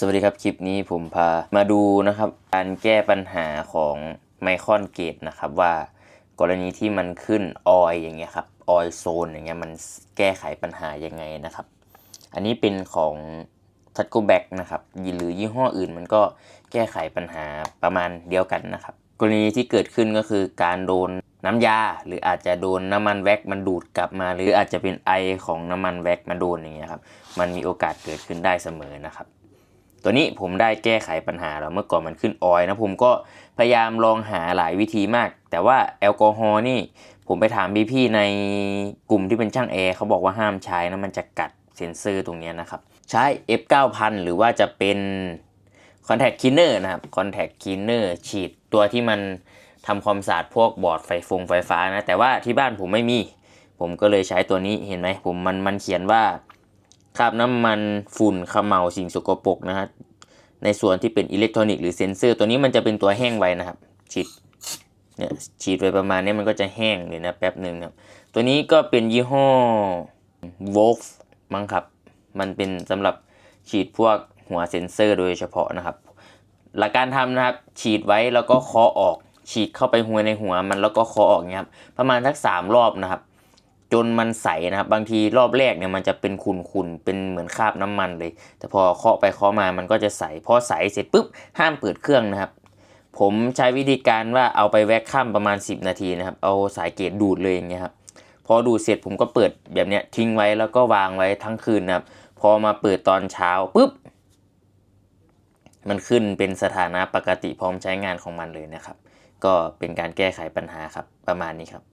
สวัสดีครับ คลิปนี้ผมพามาดูนะครับการแก้ปัญหาของไมคอนเกตนะครับว่ากรณีที่มันขึ้นออยอย่างเงี้ยครับออยโซนอย่างเงี้ยมันแก้ไขปัญหายังไงนะครับ อันนี้เป็นของทัตโกแบกนะครับหรือยี่ห้ออื่นมันก็แก้ไขปัญหาประมาณเดียวกันนะครับ กรณีที่เกิดขึ้นก็คือการโดนน้ำยา หรืออาจจะโดนน้ำมันแว็กมันดูดกลับมา หรืออาจจะเป็นไอของน้ำมันแว็กมาโดนอย่างเงี้ยครับมันมีโอกาสเกิดขึ้นได้เสมอนะครับ ตัวนี้ผมได้แก้ไขปัญหาแล้วเมื่อก่อนมันขึ้นออยนะผมก็พยายามลองหาหลายวิธีมาก แต่ว่าแอลกอฮอล์นี่ผมไปถามพี่ๆในกลุ่มที่เป็นช่างแอร์เขาบอกว่าห้ามใช้นะมันจะกัดเซ็นเซอร์ตรงนี้นะครับ ใช้ F9000 หรือว่าจะเป็น Contact Cleaner นะครับ Contact Cleaner ฉีดตัวที่มันทำความสะอาดพวกบอร์ดไฟฟงไฟฟ้านะ แต่ว่าที่บ้านผมไม่มี ผมก็เลยใช้ตัวนี้เห็นไหมผมมันมันเขียนว่า คราบน้ำมันฝุ่นขมเหลาสิ่งสกปรกนะฮะในส่วนที่เป็นอิเล็กทรอนิกส์หรือเซนเซอร์ ตัวนี้มันจะเป็นตัวแห้งไว้นะครับ ฉีดเนี่ยฉีดไปประมาณนี้มันก็จะแห้งเลยนะแป๊บหนึ่งนะครับตัวนี้ก็เป็นยี่ห้อ Wolf มั้งครับ มันเป็นสำหรับฉีดพวกหัวเซนเซอร์โดยเฉพาะนะครับ หลักการทำนะครับ ฉีดไว้แล้วก็เคาะออก ฉีดเข้าไปหัวในหัวมันแล้วก็เคาะออกเงี้ยครับประมาณสักสามรอบนะครับ จนมันใสนะครับบางทีรอบแรกเนี่ยมันจะเป็นขุ่นๆเป็นเหมือนคราบน้ำมันเลย แต่พอเคาะไปเคาะมามันก็จะใสพอใสเสร็จปุ๊บห้ามเปิดเครื่องนะครับ ผมใช้วิธีการว่าเอาไปแวกข้ามประมาณ 10 นาทีนะครับ เอาสายเกตดูดเลยอย่างเงี้ยครับพอดูดเสร็จผมก็เปิดแบบเนี้ยทิ้งไว้แล้วก็วางไว้ทั้งคืนนะครับ พอมาเปิดตอนเช้าปุ๊บมันขึ้นเป็นสถานะปกติพร้อมใช้งานของมันเลยนะครับ ก็เป็นการแก้ไขปัญหาครับประมาณนี้ครับ